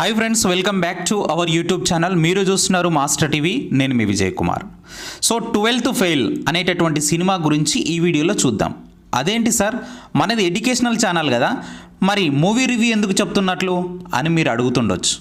Hi friends welcome back to our YouTube channel మీరు చూస్తున్నారు master TV నేను మీ Vijay Kumar. So twelfth fail అనేటటువంటి cinema గురించి ఈ వీడియోలో చూద్దాం. అదేంటి సార్? మనది ఎడ్యుకేషనల్ ఛానల్ కదా. మరి మూవీ రివ్యూ ఎందుకు చెప్తున్నట్లు అని మీరు అడుగుతుండొచ్చు.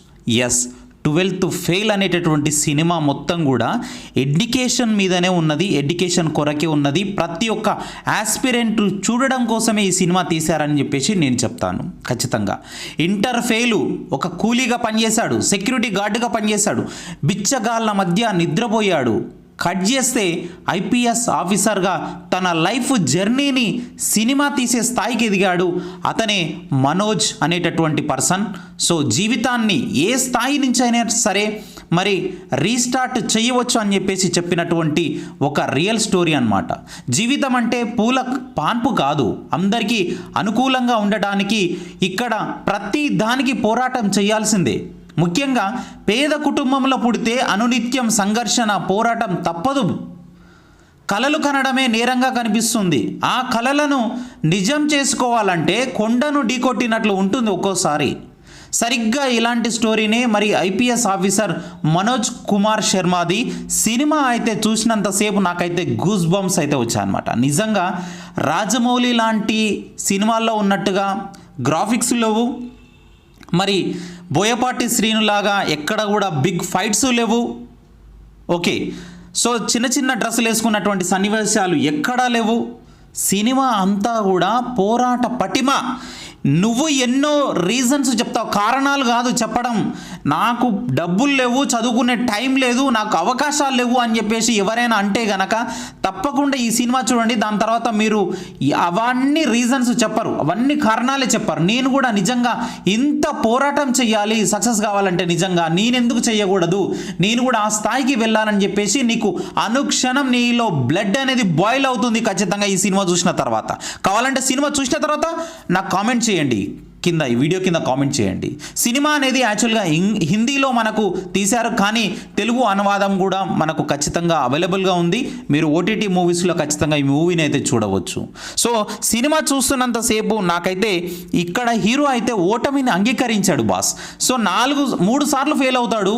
ఎస్ ట్వెల్త్ ఫెయిల్ అనేటటువంటి సినిమా మొత్తం కూడా ఎడ్యుకేషన్ మీదనే ఉన్నది ఎడ్యుకేషన్ కొరకే ఉన్నది. ప్రతి ఒక్క ఆస్పిరెంట్ చూడడం కోసమే ఈ సినిమా తీశారని చెప్పేసి నేను చెప్తాను. ఖచ్చితంగా. ఇంటర్ ఫెయిలు ఒక కూలీగా పనిచేశాడు సెక్యూరిటీ గార్డుగా పనిచేశాడు. బిచ్చగాళ్ళ మధ్య నిద్రపోయాడు. కట్ చేస్తే ఐపీఎస్ ఆఫీసర్గా తన లైఫ్ జర్నీని సినిమా తీసే స్థాయికి ఎదిగాడు. అతనే మనోజ్ అనేటటువంటి పర్సన్. సో జీవితాన్ని ఏ స్థాయి నుంచి అయినా సరే మరి రీస్టార్ట్ చేయవచ్చు అని చెప్పేసి చెప్పినటువంటి ఒక రియల్ స్టోరీ అన్నమాట. జీవితం అంటే పూల పాన్పు కాదు. అందరికీ అనుకూలంగా ఉండడానికి ఇక్కడ ప్రతి దానికి పోరాటం చేయాల్సిందే. ముఖ్యంగా పేద కుటుంబంలో పుడితే అనునిత్యం సంఘర్షణ పోరాటం తప్పదు. కలలు కనడమే నేరంగా కనిపిస్తుంది. ఆ కలలను నిజం చేసుకోవాలంటే కొండను ఢీకొట్టినట్లు ఉంటుంది ఒక్కోసారి. సరిగ్గా ఇలాంటి స్టోరీనే మరి ఐపీఎస్ ఆఫీసర్ మనోజ్ కుమార్ శర్మాది సినిమా అయితే చూసినంతసేపు నాకైతే గూస్ బంప్స్ అయితే వచ్చాయన్నమాట. నిజంగా రాజమౌళి లాంటి సినిమాల్లో ఉన్నట్టుగా గ్రాఫిక్స్ లేవు. మరి బోయపాటి శ్రీనులాగా ఎక్కడ కూడా బిగ్ ఫైట్స్ లేవు. ఓకే. సో చిన్న చిన్న డ్రెస్సులు వేసుకున్నటువంటి సన్నివేశాలు ఎక్కడా లేవు. సినిమా అంతా కూడా పోరాట పటిమ. నువ్వు ఎన్నో రీజన్స్ చెప్తావు. కారణాలు కాదు చెప్పడం. నాకు డబ్బులు లేవు చదువుకునే టైం లేదు నాకు అవకాశాలు లేవు అని చెప్పేసి ఎవరైనా అంటే గనక తప్పకుండా ఈ సినిమా చూడండి. దాని తర్వాత మీరు అవన్నీ రీజన్స్ చెప్పరు. అవన్నీ కారణాలే చెప్పరు. నేను కూడా నిజంగా ఇంత పోరాటం చేయాలి సక్సెస్ కావాలంటే నిజంగా. నేనెందుకు చేయకూడదు నేను కూడా ఆ స్థాయికి వెళ్ళాలని చెప్పేసి నీకు అనుక్షణం నీలో బ్లడ్ అనేది బాయిల్ అవుతుంది ఖచ్చితంగా ఈ సినిమా చూసిన తర్వాత. కావాలంటే సినిమా చూసిన తర్వాత నాకు కామెంట్ చేయండి. కింద ఈ వీడియో కింద కామెంట్ చేయండి. సినిమా అనేది యాక్చువల్గా హిందీలో మనకు తీశారు కానీ తెలుగు అనువాదం కూడా మనకు ఖచ్చితంగా అవైలబుల్గా ఉంది. మీరు ఓటీటీ మూవీస్లో ఖచ్చితంగా ఈ మూవీని అయితే చూడవచ్చు. సో సినిమా చూస్తున్నంతసేపు నాకైతే ఇక్కడ హీరో అయితే ఓటమిని అంగీకరించాడు బాస్. సో నాలుగు మూడు సార్లు ఫెయిల్ అవుతాడు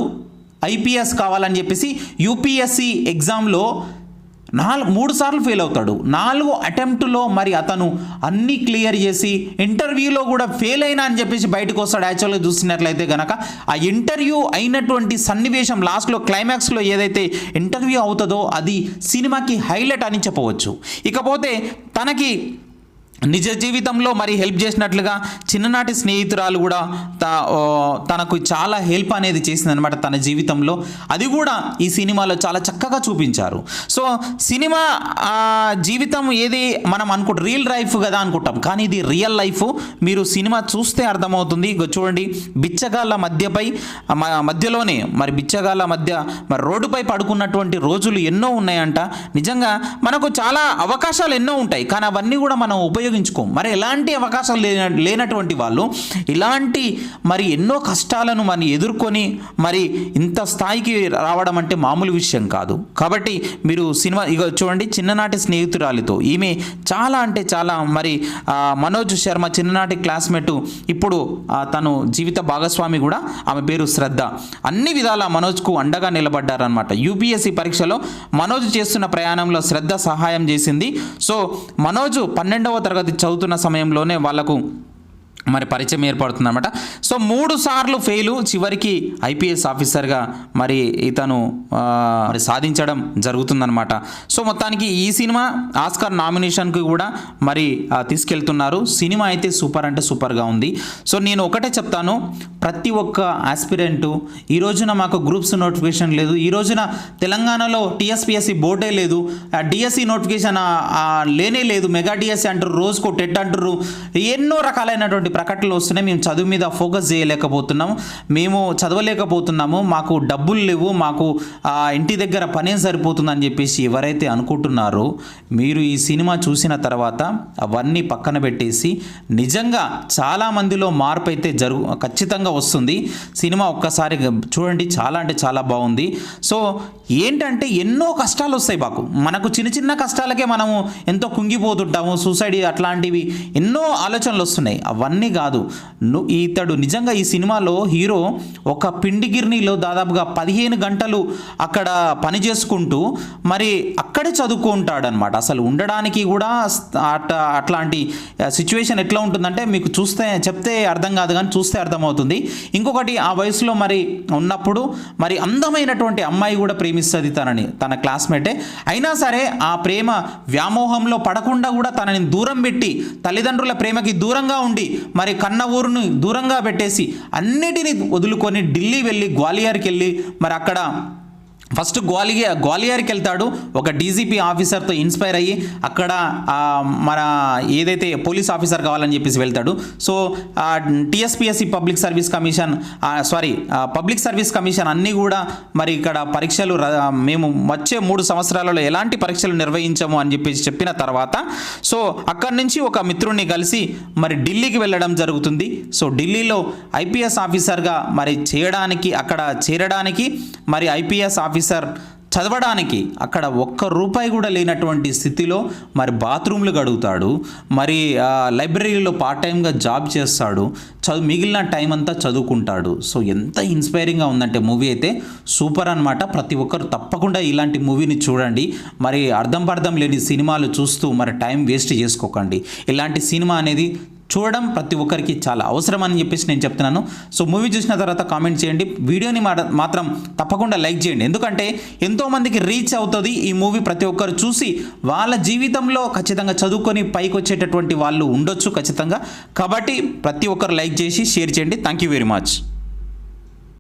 ఐపీఎస్ కావాలని చెప్పేసి యూపీఎస్సి ఎగ్జామ్లో నాలుగు మూడు సార్లు ఫెయిల్ అవుతాడు. నాలుగు అటెంప్ట్లో మరి అతను అన్నీ క్లియర్ చేసి ఇంటర్వ్యూలో కూడా ఫెయిల్ అయినా అని చెప్పేసి బయటకు వస్తాడు. యాక్చువల్గా చూసినట్లయితే కనుక ఆ ఇంటర్వ్యూ అయినటువంటి సన్నివేశం లాస్ట్లో క్లైమాక్స్లో ఏదైతే ఇంటర్వ్యూ అవుతుందో అది సినిమాకి హైలైట్ అని చెప్పవచ్చు. ఇకపోతే తనకి నిజ జీవితంలో మరి హెల్ప్ చేసినట్లుగా చిన్ననాటి స్నేహితురాలు కూడా త ఓ, తనకు చాలా హెల్ప్ అనేది చేసిందనమాట తన జీవితంలో. అది కూడా ఈ సినిమాలో చాలా చక్కగా చూపించారు. సో సినిమా జీవితం ఏది మనం అనుకుంటాం రియల్ లైఫ్ కదా అనుకుంటాం. కానీ ఇది రియల్ లైఫ్. మీరు సినిమా చూస్తే అర్థమవుతుంది. చూడండి బిచ్చగాళ్ళ మధ్యపై మధ్యలోనే మరి బిచ్చగాళ్ళ మధ్య మరి రోడ్డుపై పడుకున్నటువంటి రోజులు ఎన్నో ఉన్నాయంట. నిజంగా మనకు చాలా అవకాశాలు ఎన్నో ఉంటాయి. కానీ అవన్నీ కూడా మనం ఉపయోగ ఉపయోగించుకోం మరి ఎలాంటి అవకాశాలు లేన లేనటువంటి వాళ్ళు ఇలాంటి మరి ఎన్నో కష్టాలను మరి ఎదుర్కొని మరి ఇంత స్థాయికి రావడం అంటే మామూలు విషయం కాదు. కాబట్టి మీరు సినిమా ఇక చూడండి చిన్ననాటి స్నేహితురాలితో ఈమె చాలా అంటే చాలా మరి మనోజ్ శర్మ చిన్ననాటి క్లాస్మేట్ ఇప్పుడు తను జీవిత భాగస్వామి కూడా ఆమె పేరు శ్రద్ధ. అన్ని విధాల మనోజ్కు అండగా నిలబడ్డారనమాట యూపీఎస్సీ పరీక్షలో మనోజ్ చేస్తున్న ప్రయాణంలో శ్రద్ధ సహాయం చేసింది. సో మనోజ్ పన్నెండవ తరగతి చదువుతున్న సమయంలోనే వాళ్ళకు మరి పరిచయం ఏర్పడుతుంది అనమాట సో మూడు సార్లు ఫెయిలు చివరికి ఐపీఎస్ ఆఫీసర్గా మరి ఇతను మరి సాధించడం జరుగుతుందన్నమాట. సో మొత్తానికి ఈ సినిమా ఆస్కార్ నామినేషన్కి కూడా మరి తీసుకెళ్తున్నారు. సినిమా అయితే సూపర్ అంటే సూపర్గా ఉంది. సో నేను ఒకటే చెప్తాను. ప్రతి ఒక్క ఆస్పిరెంటు ఈ రోజున మాకు గ్రూప్స్ నోటిఫికేషన్ లేదు. ఈ రోజున తెలంగాణలో టీఎస్పిఎస్సి బోర్డే లేదు. డిఎస్సి నోటిఫికేషన్ లేనే లేదు. మెగా డిఎస్సి అంటారు రోజుకో టెట్ అంటారు. ఎన్నో రకాలైనటువంటి ప్రకటనలు వస్తున్నాయి. మేము చదువు మీద ఫోకస్ చేయలేకపోతున్నాము. మేము చదవలేకపోతున్నాము. మాకు డబ్బులు లేవు. మాకు ఇంటి దగ్గర పనే సరిపోతుందని చెప్పేసి ఎవరైతే అనుకుంటున్నారో మీరు ఈ సినిమా చూసిన తర్వాత అవన్నీ పక్కన పెట్టేసి నిజంగా చాలా మందిలో మార్పు అయితే జరుగు ఖచ్చితంగా వస్తుంది. సినిమా ఒక్కసారి చూడండి. చాలా అంటే చాలా బాగుంది. సో ఏంటంటే ఎన్నో కష్టాలు వస్తాయి మాకు. మనకు చిన్న చిన్న కష్టాలకే మనము ఎంతో కుంగిపోతుంటాము. సూసైడ్ అట్లాంటివి ఎన్నో ఆలోచనలు వస్తున్నాయి. అవన్నీ ఇవన్నీ కాదు. ఇతడు నిజంగా ఈ సినిమాలో హీరో ఒక పిండిగిర్నిలో దాదాపుగా పదిహేను గంటలు అక్కడ పని చేసుకుంటూ మరి అక్కడే చదువుకుంటాడు అనమాట అసలు ఉండడానికి కూడా అట్ అట్లాంటి సిచ్యువేషన్ ఎట్లా ఉంటుందంటే మీకు చూస్తే చెప్తే అర్థం కాదు కానీ చూస్తే అర్థమవుతుంది. ఇంకొకటి ఆ వయసులో మరి ఉన్నప్పుడు మరి అందమైనటువంటి అమ్మాయి కూడా ప్రేమిస్తుంది తనని తన క్లాస్మేటే. అయినా సరే ఆ ప్రేమ వ్యామోహంలో పడకుండా కూడా తనని దూరం పెట్టి తల్లిదండ్రుల ప్రేమకి దూరంగా ఉండి మరి కన్న ఊరుని దూరంగా పెట్టేసి అన్నిటినీ వదులుకొని ఢిల్లీ వెళ్ళి గ్వాలియర్కి వెళ్ళి మరి అక్కడ ఫస్ట్ గ్వాలియర్ గ్వాలియర్కి వెళ్తాడు. ఒక డీజీపీ ఆఫీసర్తో ఇన్స్పైర్ అయ్యి అక్కడ మన ఏదైతే పోలీస్ ఆఫీసర్ కావాలని చెప్పేసి వెళ్తాడు. So TSPSC public service commission sorry public service commission అన్నీ కూడా మరి ఇక్కడ పరీక్షలు మేము వచ్చే మూడు సంవత్సరాలలో ఎలాంటి పరీక్షలు నిర్వహించము అని చెప్పేసి చెప్పిన తర్వాత సో అక్కడి నుంచి ఒక మిత్రుడిని కలిసి మరి ఢిల్లీకి వెళ్ళడం జరుగుతుంది. సో ఢిల్లీలో ఐపీఎస్ ఆఫీసర్గా మరి చేయడానికి అక్కడ చేరడానికి మరి ఐపీఎస్ ఆఫీసర్ చదవడానికి అక్కడ ఒక్క రూపాయి కూడా లేనటువంటి స్థితిలో మరి బాత్రూమ్లు గడుగుతాడు మరి ఆ, లైబ్రరీలో పార్ట్ టైంగా జాబ్ చేస్తాడు. చదువు మిగిలిన టైం అంతా చదువుకుంటాడు. సో ఎంత ఇన్స్పైరింగ్గా ఉందంటే మూవీ అయితే సూపర్ అన్నమాట. ప్రతి ఒక్కరు తప్పకుండా ఇలాంటి మూవీని చూడండి. మరి అర్థం పర్థం లేని సినిమాలు చూస్తూ మరి టైం వేస్ట్ చేసుకోకండి. ఇలాంటి సినిమా అనేది చూడడం ప్రతి ఒక్కరికి చాలా అవసరం అని చెప్పేసి నేను చెప్తున్నాను. సో మూవీ చూసిన తర్వాత కామెంట్ చేయండి. వీడియోని మా- మాత్రం తప్పకుండా లైక్ చేయండి. ఎందుకంటే ఎంతోమందికి రీచ్ అవుతుంది ఈ మూవీ ప్రతి ఒక్కరు చూసి వాళ్ళ జీవితంలో ఖచ్చితంగా చదువుకొని పైకి వచ్చేటటువంటి వాళ్ళు ఉండొచ్చు ఖచ్చితంగా. కాబట్టి ప్రతి ఒక్కరు లైక్ చేసి షేర్ చేయండి. Thank you very much.